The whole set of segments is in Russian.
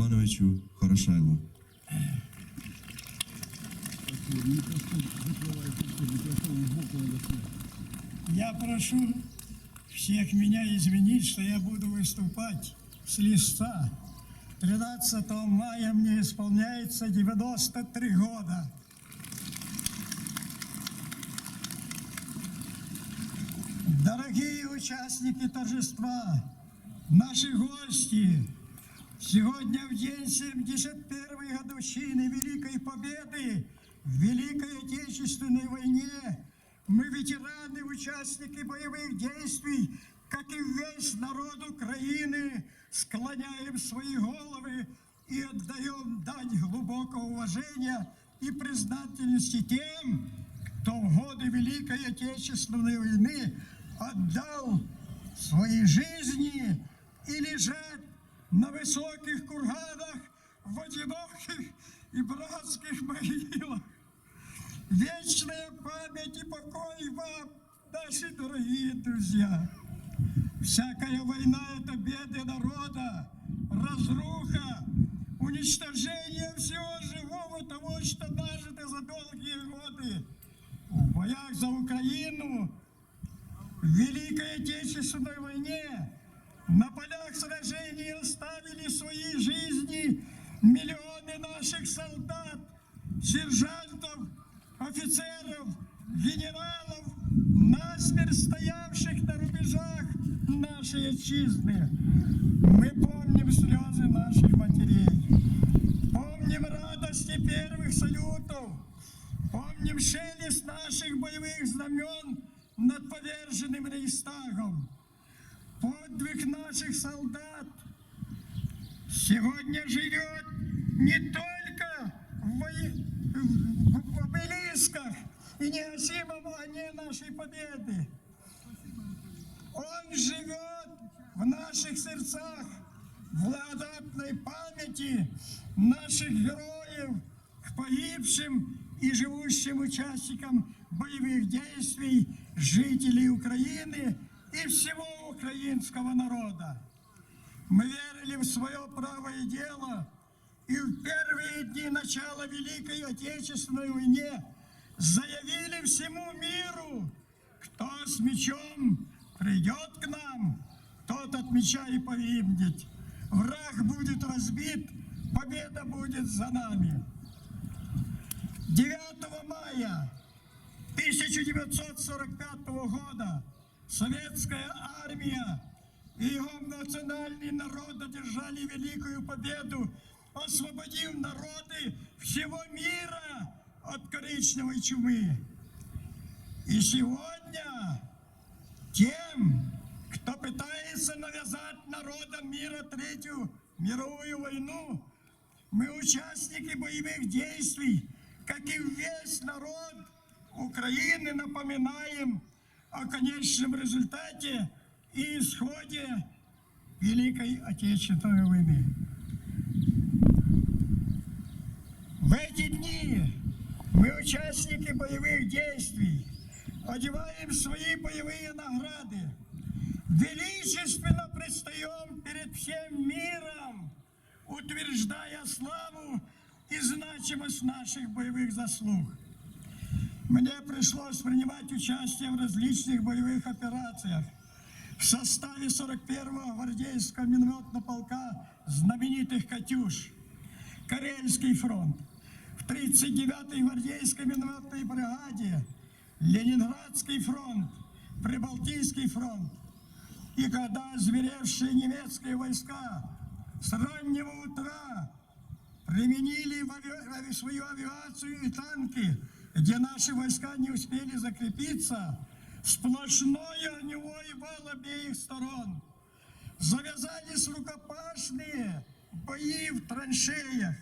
Івановичу Хорошайлу. Я прошу всех меня извинить, что я буду выступать с листа. 13 мая мне исполняется 93 года. Дорогие участники торжества, наши гости, сегодня в день 71-й годовщины Великой Победы в Великой Отечественной войне мы, ветераны, участники боевых действий, как и весь народ Украины, склоняем свои головы и отдаем дань глубокого уважения и признательности тем, кто в годы Великой Отечественной войны отдал свои жизни и лежат на высоких курганах в одиноких и братских могилах. Вечная память и покой вам, наши дорогие друзья. Всякая война – это беды народа, разруха, уничтожение всего живого, того, что нажито за долгие годы. В боях за Украину, в Великой Отечественной войне, на полях сражений оставили свои жизни миллионы наших солдат, сержантов, офицеров, генералов, насмерть стоявших на рубежах нашей отчизны. Мы помним слезы наших матерей, помним радости первых салютов, помним шелест наших боевых знамен наших солдат сегодня живет не только в, вои- в- обелисках и неосимом огне нашей победы. Он живет в наших сердцах, в благодатной памяти наших героев, к погибшим и живущим участникам боевых действий, жителей Украины и всего украинского народа. Мы верили в свое правое дело и в первые дни начала Великой Отечественной войне заявили всему миру, кто с мечом придет к нам, тот от меча и погибнет. Враг будет разбит, победа будет за нами. 9 мая 1945 года советская армия и его национальный народ одержали великую победу, освободив народы всего мира от коричневой чумы. И сегодня тем, кто пытается навязать народам мира Третью мировую войну, мы участники боевых действий, как и весь народ Украины, напоминаем о конечном результате и исходе Великой Отечественной войны. В эти дни мы, участники боевых действий, одеваем свои боевые награды, величественно предстаем перед всем миром, утверждая славу и значимость наших боевых заслуг. Мне пришлось принимать участие в различных боевых операциях в составе 41-го гвардейского минометного полка знаменитых «Катюш», Карельский фронт, в 39-й гвардейской минометной бригаде, Ленинградский фронт, Прибалтийский фронт. И когда зверевшие немецкие войска с раннего утра применили свою авиацию и танки, где наши войска не успели закрепиться, сплошной огневой вал обеих сторон. Завязались рукопашные бои в траншеях,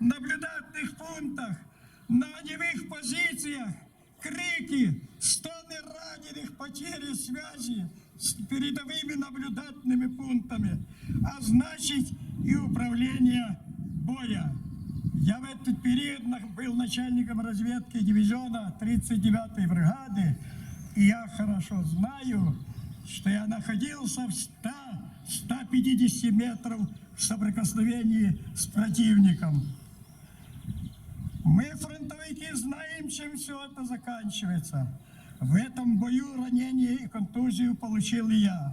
наблюдательных пунктах, на огневых позициях, крики, стоны раненых, потери связи с передовыми наблюдательными пунктами, а значит и управление боя. Я в этот период был начальником разведки дивизиона 39-й бригады, и я хорошо знаю, что я находился в 100-150 метров в соприкосновении с противником. Мы, фронтовики, знаем, чем все это заканчивается. В этом бою ранение и контузию получил я.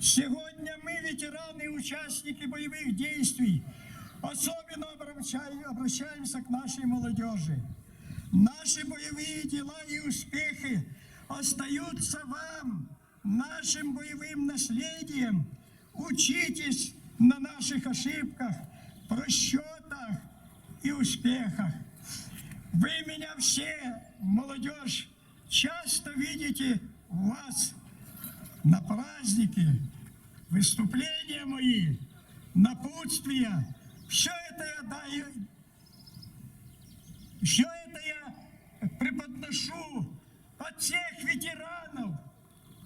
Сегодня мы, ветераны участники боевых действий, особенно обращаем- обращаемся к нашей молодежи. Наши боевые дела и успехи остаются вам, нашим боевым наследием. Учитесь на наших ошибках, просчетах и успехах. Вы меня все, молодежь, часто видите вас на праздники, выступления мои, напутствия. Все это я даю, все это я преподношу от всех ветеранов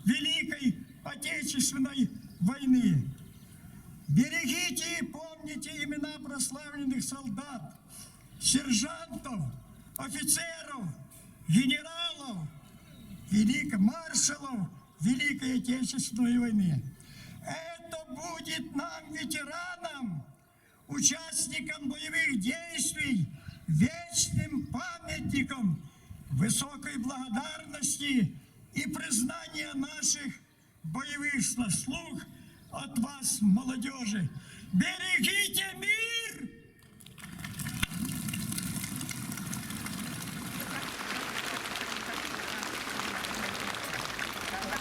Великой Отечественной войны. Берегите и помните имена прославленных солдат, сержантов, офицеров, генералов, великих маршалов Великой Отечественной войны. Это будет нам, ветеранам, участникам боевых действий, вечным памятником высокой благодарности и признания наших боевых заслуг от вас, молодежи. Берегите мир!